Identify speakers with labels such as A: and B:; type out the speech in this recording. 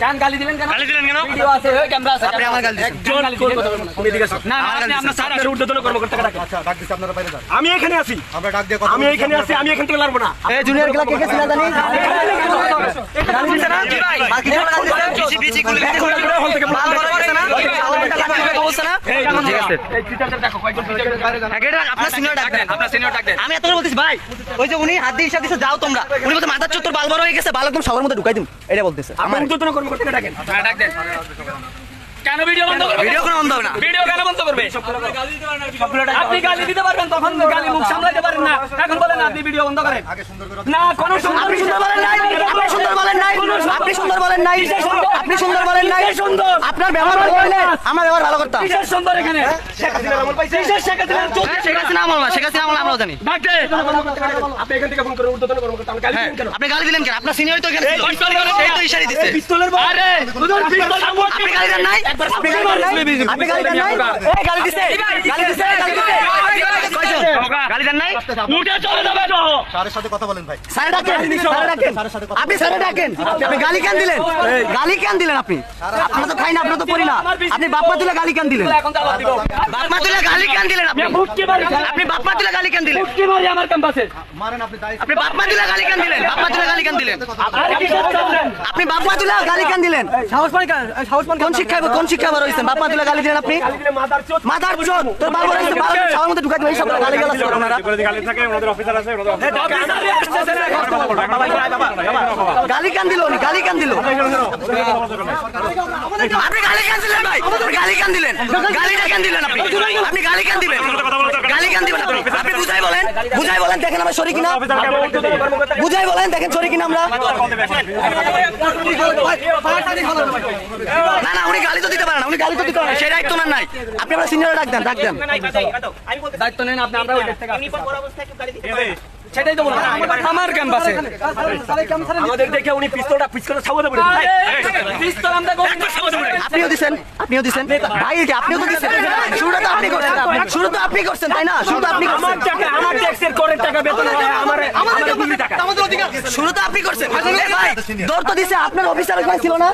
A: কেন গালি দিলেন কেন?
B: গালি দিলেন কেন?
A: ভিডিও আছে ওই ক্যামেরা আছে
C: আপনি আমার গালি দিচ্ছেন।
A: একজন গালি দিলেন
B: তুমি এদিকে আসো।
A: না না আপনি আপনার স্যার আছে ঊর্ধ্বতন কর্মকর্তাকে কাটা
D: আচ্ছা ডাক দিছি আপনারা বাইরে যান।
B: আমি এখানে আছি।
D: আমরা ডাক দিয়ে কথা
B: আমি এখানে আছি আমি এখান থেকে লড়বো না।
C: এই জুনিয়রগুলা কে কে ছিল জানি
A: এটা বলছ না জি ভাই
C: বাকি গুলো গালি দিছে
B: বিচি বিচি গুলি
A: হল থেকে
C: মাল বড় করছে না বলছে না
A: এই ঠিক আছে এই টিচারদের দেখো কয়জন টিচার
C: আগে আপনার সিনিয়র ডাক দেন
A: আপনার সিনিয়র ডাক দেন
C: আমি এত বলতেছি ভাই ওই যে উনি হাত দিয়ে ইশারা দিছে যাও তোমরা। উনি বলতে মাথার চত্বর বাল বড় হয়ে গেছে বাল একদম সবার মধ্যে ঢুকাই দিম এটা বলতেছে।
A: আমার ঊর্ধ্বতন কর্মকর্তাকে ডাকেন। ডাক দেন। কেন ভিডিও বন্ধ করবে
C: ভিডিও কোনো বন্ধ হবে না?
A: ভিডিও কেন বন্ধ করবে আপনি গালি দিতে পারবেন তখন গালি মুখ সামলাতে পারেন না। এখন বলেন আপনি ভিডিও বন্ধ করেন।
D: আগে সুন্দর করে
A: না
C: আপনি সুন্দর বলেন নাই। আপনি সুন্দর বলেন নাই। আপনি সুন্দর বলেন নাই। আপনি সুন্দর বলেন নাই।
A: সুন্দর?
C: আপনার ব্যবহার ভালো হইলে আমার ব্যবহার ভালো করতাম।
A: কিসের সুন্দর এখানে? শেখ হাসিনার আমল পাইছে কিসের শেখ হাসিনার চোখ
C: শেখ হাসিনা আমল না শেখ হাসিনা আমল আমরাও জানি।
A: ডাকতে আপনি এখান থেকে ফোন করে ঊর্ধ্বতন কর্মকর্তা আমি গালি দিলেন কেন?
C: আপনি গালি দিলেন কেন? আপনার সিনিয়র তো এখানে। সেই তো ইশারা দিছে।
A: পিস্তলের আরে
C: আপনি গালি দেন নাই? আপনি গালি দেন নাই? আপনি গালি দেন নাই? এই গালি দিছে। গালি দিছে। গালি দেন
A: উঠে চলে যাবে তো।
D: স্যারের সাথে কথা বলেন ভাই।
C: স্যার ডাকেন স্যার ডাকেন। আপনি স্যার ডাকেন। আপনি গালি কেন দিলেন? গালি কেন দিলেন আপনি? আপনি তো খাই না আপনি তো পড়ি না। আপনি বাপমা তুলে গালি কেন দিলেন?
A: এখন তালা দিব।
C: বাপমা তুলে গালি কেন দিলেন আপনি? আপনি বাপমা তুলে গালি কেন দিলেন?
A: মারি আমার ক্যাম্পাসে।
D: মারেন আপনি
C: আপনি বাপমা তুলে গালি কেন দিলেন? বাপমা তুলে গালি কেন দিলেন?
A: আর কি করছেন
C: আপনি বাপমা তুলে গালি কেন দিলেন? সাহস পান সাহস পান কোন শিক্ষা কোন শিক্ষা বড় হইছেন বাপমা তুলে গালি দিলেন আপনি?
B: মাথার চোট
C: মাথার চোদ। তোর বাবা বড় হইছে বাবা সবার মধ্যে ঢুকাই দিবেন সব গালি গালাজ
B: গালি থাকে ওনাদের অফিসার আছে ওনাদের
C: গালি কেন দিল উনি গালি কেন দিল আপনি গালি কেন দিলেন ভাই। গালি কেন দিলেন গালিটা কেন দিলেন আপনি। আপনি গালি কেন দিবেন গালি কেন দিবেন আপনি আপনি বুঝাই বলেন বুঝাই বলেন দেখেন আমরা সরি কিনা। বুঝাই বলেন দেখেন সরি কিনা আমরা। না না উনি গালি তো দিতে পারেন না উনি গালি তো দিতে পারেন সেই দায়িত্ব নাই। আপনি আমরা সিনিয়র ডাক দেন ডাক দেন।
A: দায়িত্ব নেন আপনি আমরা ওই থেকে আসছি। সেটাই তো বললাম। আমার ক্যাম্পাসে
B: আমাদের দেখে উনি পিস্তলটা পিস্তলটা ছাউতে পড়ে
A: পিস্তল আমরা
C: আপনিও দিছেন আপনিও দিছেন। ভাই। যে আপনিও তো দিছেন। শুরুটা তো আপনি করছেন। শুরু তো আপনি করছেন তাই না? শুরু তো আপনি
B: আমার
C: করছেন।
B: টাকা আমার ট্যাক্সের করের টাকা বেতন হয় আমার আমার দুই টাকা।
C: শুরু তো আপনি করছেন। ভাই দর তো দিছে আপনার অফিসার ছিল না?